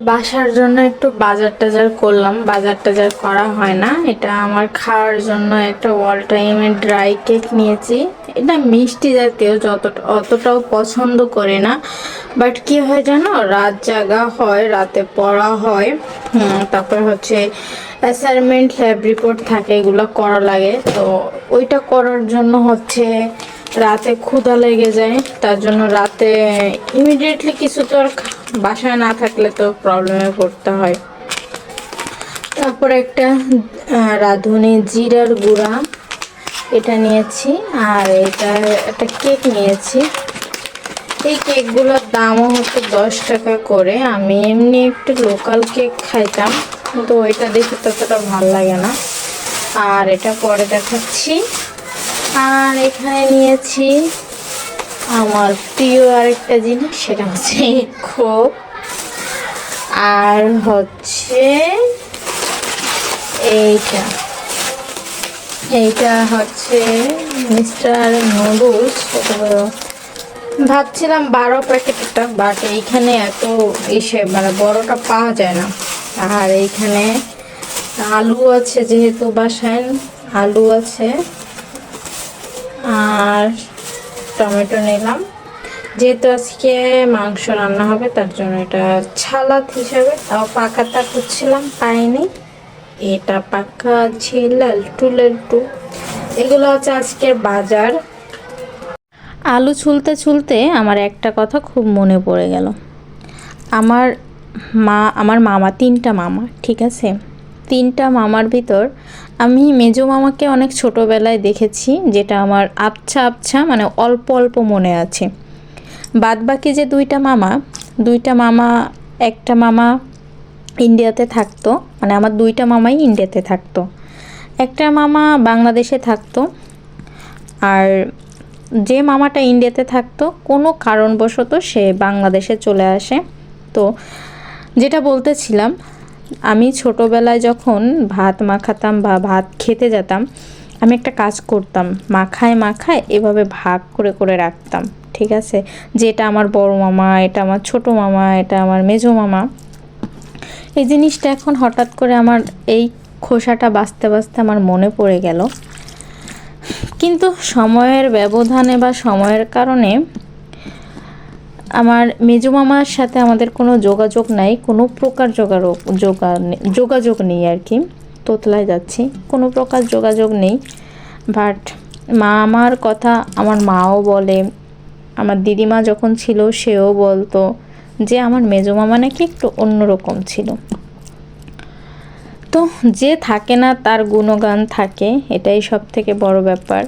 বাসার জন্য একটু বাজার টাজার করলাম। বাজার টাজার করা হয় না। এটা আমার খাওয়ার জন্য একটা অল টাইমের ড্রাই কেক নিয়েছি। এটা মিষ্টি জাতীয় যতটা অতটাও পছন্দ করি না। বাট কি হয় জানো? রাত জাগা হয়, রাতে পড়া হয়। তারপর হচ্ছে অ্যাসাইনমেন্ট, ল্যাব রিপোর্ট থাকে, এগুলো করা লাগে। তো ওইটা করার জন্য হচ্ছে রাতে ক্ষুধা লেগে যায়। তার জন্য রাতে ইমিডিয়েটলি কিছু তো আর বাসায় না থাকলে তো প্রবলেমে পড়তে হয়। তারপর একটা রাঁধুনি জিরার গুঁড়া। এটা নিয়েছি, আর এটা একটা কেক নিয়েছি। এই কেকগুলোর দামও হচ্ছে দশ টাকা করে। আমি এমনি একটু লোকাল কেক খাইতাম কিন্তু ওইটা দেখে ততটা ভালো লাগে না। আর এটা পরে দেখাচ্ছি। আর এখানে নিয়েছি আমার প্রিয় আরেকটা জিনিস, সেটা হচ্ছে খোপ। আর হচ্ছে এইটা। এইটা হচ্ছে মিস্টার নুডলস ভাবছিলাম বারো প্যাকেটটা বাট এইখানে এত ইসে মানে বড়টা পাওয়া যায় না। আর এইখানে আলু আছে যেহেতু বাসায়, আলু আছে। আর টমেটো নিলাম। যেহেতু আজকে মাংস রান্না হবে, তার জন্য এটা ছালাদ হিসাবে, তাও পাকাটা খুঁজছিলাম পাইনি। এটা পাকা আছে লালটু লালটু। এগুলো হচ্ছে আজকের বাজার। আলু ছুলতে ছুলতে আমার একটা কথা খুব মনে পড়ে গেল। আমার মা, আমার মামা, তিনটা মামা, ঠিক আছে? তিনটা মামার ভিতর আমি মেজো মামাকে অনেক ছোটোবেলায় দেখেছি, যেটা আমার আবছা আবছা মানে অল্প অল্প মনে আছে। বাদ বাকি যে দুইটা মামা দুইটা মামা, একটা মামা ইন্ডিয়াতে থাকতো মানে আমার দুইটা মামাই ইন্ডিয়াতে থাকতো। একটা মামা বাংলাদেশে থাকতো, আর যে মামাটা ইন্ডিয়াতে থাকতো, কোনো কারণবশত সে বাংলাদেশে চলে আসে। তো যেটা বলতেছিলাম আমি ছোটোবেলায় যখন ভাত মাখাতাম বা ভাত খেতে যেতাম, আমি একটা কাজ করতাম, মাখায় মাখায় এভাবে ভাগ করে করে রাখতাম, ঠিক আছে? যেটা আমার বড় মামা, এটা আমার ছোট মামা, এটা আমার মেজো মামা। এই জিনিসটা এখন হঠাৎ করে আমার এই খোসাটা বাঁচতে বাঁচতে আমার মনে পড়ে গেল। কিন্তু সময়ের ব্যবধানে বা সময়ের কারণে আমার মেজো মামার সাথে আমাদের কোনো যোগাযোগ নাই, কোনো প্রকার যোগাযোগ যোগা যোগাযোগ নেই আর কি। তোতলায় যাচ্ছি, কোনো প্রকার যোগাযোগ নেই। বাট মা আমার কথা আমার মাও বলে, আমার দিদিমা যখন ছিল সেও বলতো যে আমার মেজো মামা নাকি একটু অন্যরকম ছিল। তো যে থাকে না তার গুণগান থাকে, এটাই সব থেকে বড় ব্যাপার।